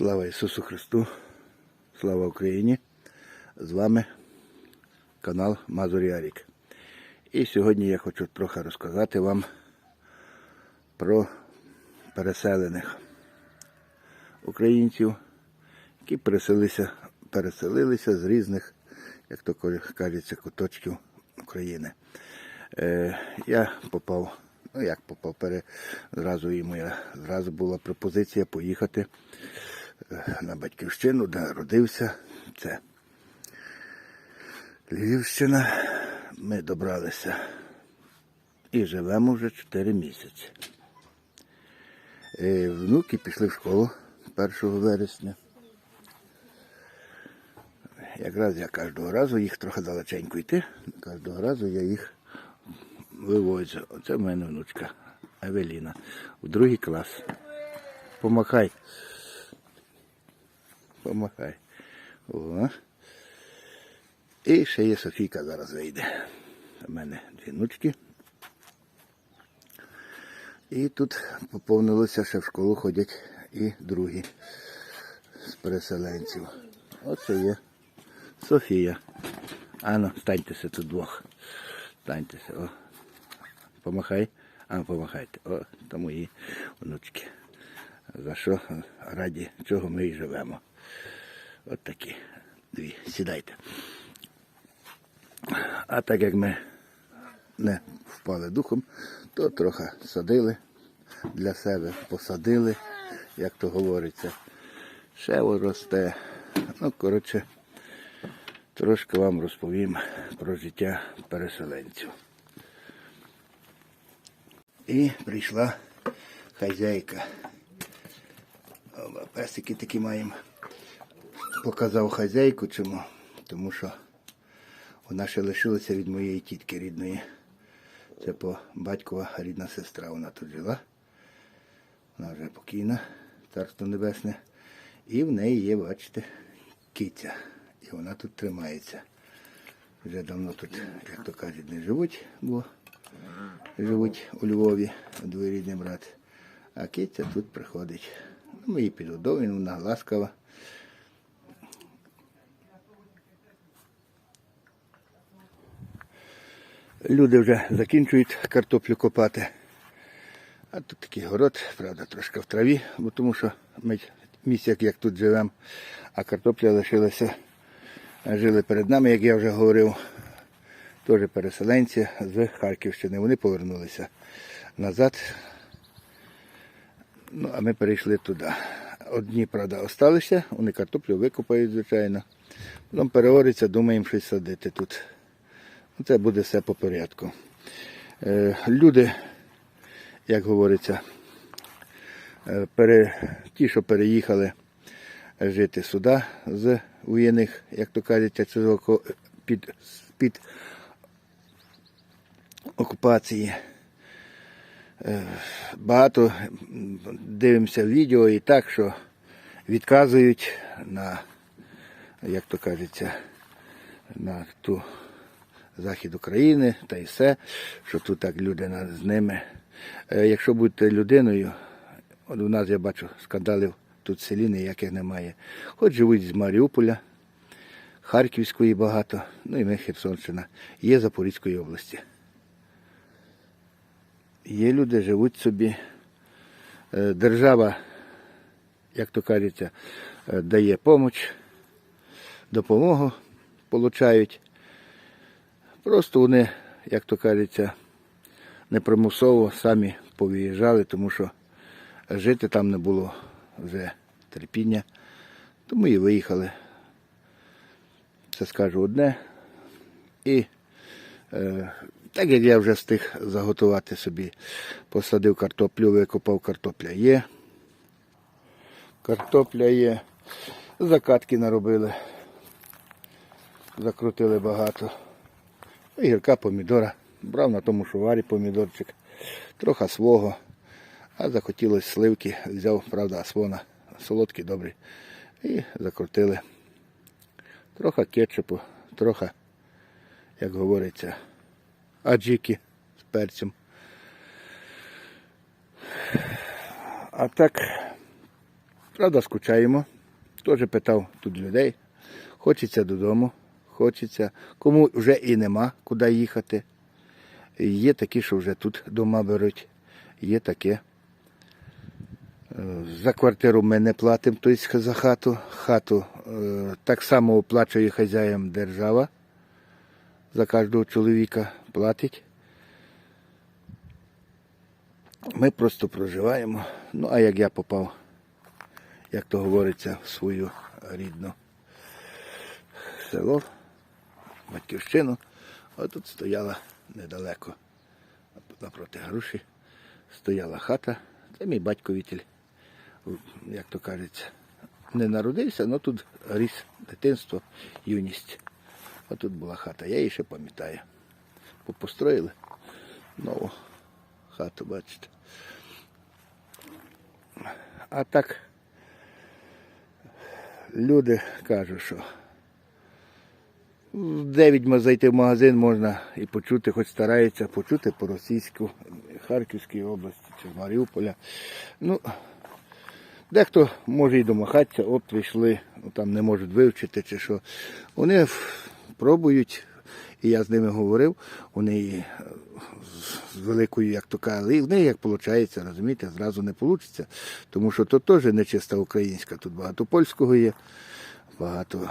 Слава Ісусу Христу, слава Україні! З вами канал Мазур Ярік. І сьогодні я хочу трохи розказати вам про переселених українців, які переселилися, переселилися з різних, як то кажеться, куточків України. Е, я попав, ну як попав, пере, зразу йому я, зразу була пропозиція поїхати на батьківщину, де народився. Це Львівщина. Ми добралися і живемо вже 4 місяці. Е, Внуки пішли в школу 1 вересня. Якраз я кожного разу їх трохи далеченько йти, кожного разу я їх вивозю. Оце в мене внучка Евеліна. В другий клас. Помахай. Помахай. О. І ще є Софійка зараз вийде. У мене дві внучки. І тут поповнилося, ще в школу ходять і другі з переселенців. Оце є Софія. Ану, станьтеся тут двох. Станьтеся. О. Помахай. А, помахайте. О, то мої внучки. За що раді чого ми і живемо. От такі дві. Сідайте. А так як ми не впали духом, то трохи садили для себе, посадили, як то говориться. Шево росте. Ну, коротше, трошки вам розповім про життя переселенців. І прийшла хазяйка. Оба, Песики такі маємо. Показав хазяйку чому, тому що вона ще лишилася від моєї тітки рідної. Це по батькова рідна сестра. Вона тут жила. Вона вже покійна, царство небесне. І в неї є, бачите, киця. І вона тут тримається. Вже давно тут, як то кажуть, не живуть, бо живуть у Львові, двоюрідний брат. А киця тут приходить. Ми її підгодовуємо, вона ласкава. Люди вже закінчують картоплю копати. А тут такий город, правда, трошки в траві, бо тому що ми місяць, як тут живемо, а картопля лишилася. Жили перед нами, як я вже говорив, теж переселенці з Харківщини. Вони повернулися назад. Ну, а ми перейшли туди. Одні, правда, осталися, вони картоплю викопають, звичайно. Потім переориться, думаємо щось садити тут. Це буде все по порядку. Е, Люди, як говориться, е, пере, ті, що переїхали жити сюди з воєнних, як то кажуть, цього під, під окупації. Е, Багато дивимося відео і так, що відказують на, як то кажеться, на ту захід України та й все, що тут так люди з ними. Е, Якщо будете людиною, от у нас я бачу скандалів тут в селі ніяких немає. Хоч живуть з Маріуполя, Харківської багато, ну і ми Херсонщина, є Запорізької області. Є люди, живуть собі. Е, Держава, як то кажеться, е, дає поміч, допомогу получають. Просто вони, як то кажеться, непримусово самі повиїжджали, тому що жити там не було вже терпіння. Тому і виїхали. Це скажу одне. І е, так як я вже встиг заготувати собі, посадив картоплю, викопав картопля є. Картопля є. Закатки наробили. Закрутили багато. Гірка помідора. Брав на тому шуварі помідорчик. Трохи свого. А захотілося сливки. Взяв, правда, свона. Солодкі, добрі. І закрутили. Трохи кетчупу, трохи, як говориться, аджики з перцем. А так Правда, скучаємо. Теж питав тут людей. Хочеться додому, хочеться. Кому вже і нема куди їхати. Є такі, що вже тут дома беруть. Є таке. Е, За квартиру ми не платимо, тобто за хату. Хату е, так само оплачує хазяєм держава. За кожного чоловіка платить. Ми просто проживаємо. Ну, а як я попав, як то говориться, в свою рідну село, батьківщину, а тут стояла недалеко, напроти груші, стояла хата. Це мій батько Вітель, як то кажеться, не народився, але тут ріс дитинство, юність. А тут була хата, я її ще пам'ятаю. Построїли нову хату, бачите. А так люди кажуть, що в 9 мо- зайти в магазин можна і почути, хоч стараються почути по-російську, Харківській області чи Маріуполя. Ну, дехто може і домахатися, от прийшли, ну, там не можуть вивчити чи що. Вони пробують, і я з ними говорив, вони е, з- великою, як то кажуть, в неї як виходить, розумієте, зразу не вийде, тому що то теж не чиста українська, тут багато польського є, багато.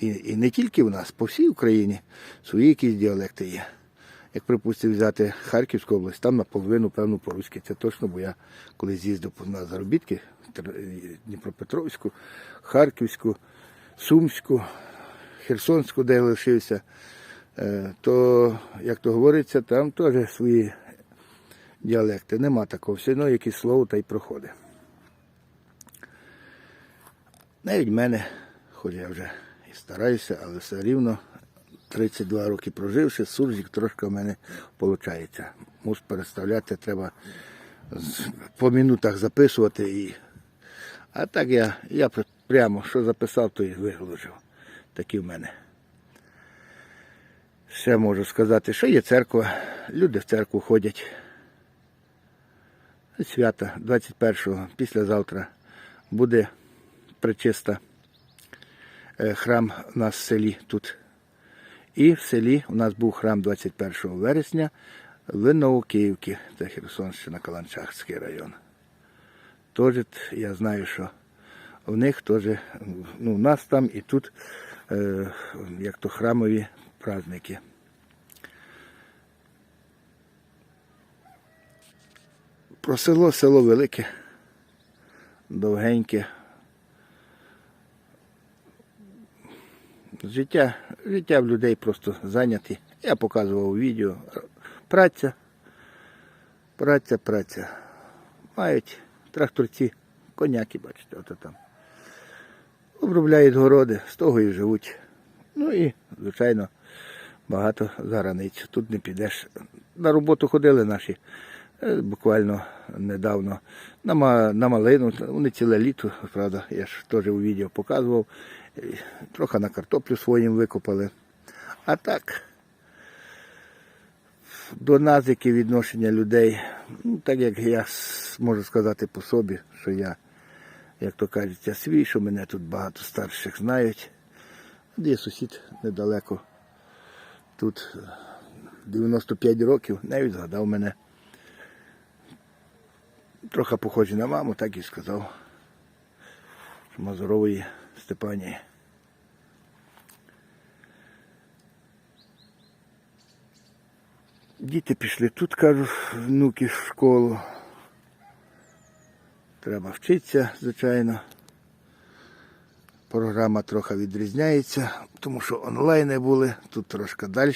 І, і не тільки в нас, по всій Україні свої якісь діалекти є. Як припустимо, взяти Харківську область, там наполовину, певно, по-руськи. Це точно, бо я коли з'їздив на заробітки Дніпропетровську, Харківську, Сумську, Херсонську, де я лишився, е, то, як то говориться, там теж свої діалекти. Нема такого. Все одно якесь слово та й проходить. Навіть в мене, хоч я вже стараюся, але все рівно 32 роки проживши, суржик трошки в мене виходить. Мушу переставляти, треба по минутах записувати. І... А так я, я прямо що записав, то і виложив. Такі в мене. Ще можу сказати, що є церква, люди в церкву ходять. Свята 21-го, післязавтра буде причиста храм у нас в селі тут. І в селі у нас був храм 21 вересня в Новокиївці, це Херсонщина, Каланчахський район. Тож я знаю, що в них теж, ну, у нас там і тут, е, як то храмові праздники. Про село, село велике, довгеньке. Життя, життя в людей просто зайняті. Я показував відео. Праця, праця, праця. Мають тракторці, коняки, бачите, ото там. Обробляють городи, з того і живуть. Ну і, звичайно, багато за границю. Тут не підеш. На роботу ходили наші е, буквально недавно на, на малину. Вони ціле літо, правда, я ж теж у відео показував. Е, Трохи на картоплю своїм викопали. А так, до нас, яке відношення людей, ну, так як я можу сказати по собі, що я, як то кажуть, я свій, що мене тут багато старших знають. Є сусід недалеко. Тут е, 95 років, навіть згадав мене. Трохи похожий на маму, так і сказав. Що Мазурової Степанії. Діти пішли тут, кажуть, внуки в школу. Треба вчитися, звичайно. Програма трохи відрізняється, тому що онлайни були, тут трошки далі,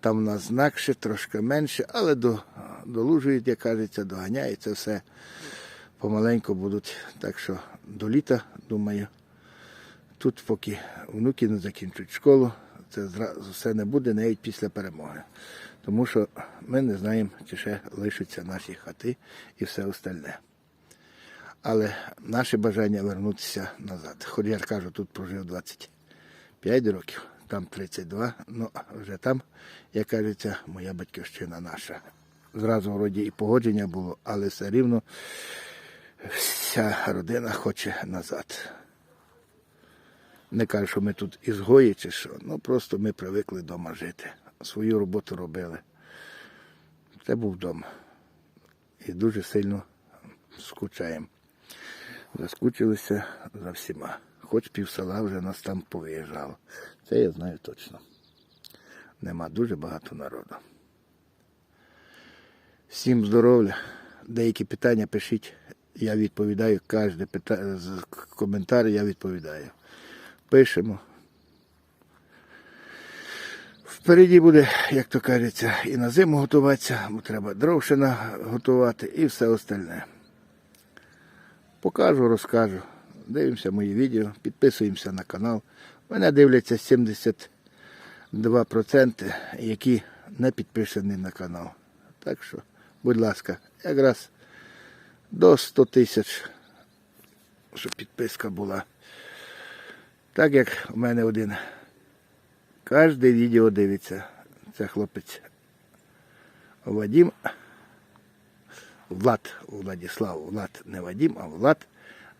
там у нас знакше, трошки менше, але до, долужують, як кажеться, доганяється все. Помаленьку будуть. Так що до літа, думаю, тут поки внуки не закінчують школу, це зразу все не буде навіть після перемоги. Тому що ми не знаємо, чи ще лишаться наші хати і все остальне. Але наше бажання вернутися назад. Хоч я кажу, тут прожив 25 років, там 32, ну вже там, як кажеться, моя батьківщина наша. Зразу вроді і погодження було, але все рівно вся родина хоче назад. Не кажу, що ми тут ізгої чи що, ну просто ми привикли вдома жити. Свою роботу робили. Це був дом. І дуже сильно скучаємо. Заскучилися за всіма. Хоч пів села вже нас там повиїжджало. Це я знаю точно. Нема дуже багато народу. Всім здоров'я. Деякі питання пишіть. Я відповідаю. Кожне питання, коментар я відповідаю. Пишемо. Впереді буде, як то кажеться, і на зиму готуватися, бо треба дровшина готувати і все остальне. Покажу, розкажу. Дивимося мої відео, підписуємося на канал. Мене дивляться 72%, які не підписані на канал. Так що, будь ласка, якраз до 100 тисяч, щоб підписка була. Так як у мене один. Кожне відео дивиться. Це хлопець Вадим. Влад, Владислав, Влад, не Вадим, а Влад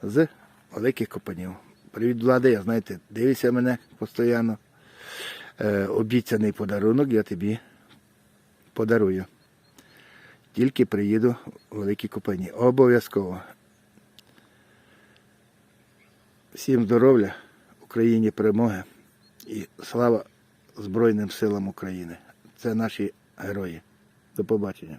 з Великих Копанів. Привіт, Влади, я знаєте, дивишся мене постійно. Е, обіцяний подарунок я тобі подарую. Тільки приїду в Великі Копані. Обов'язково. Всім здоров'я, Україні перемоги і слава Збройним силам України. Це наші герої. До побачення.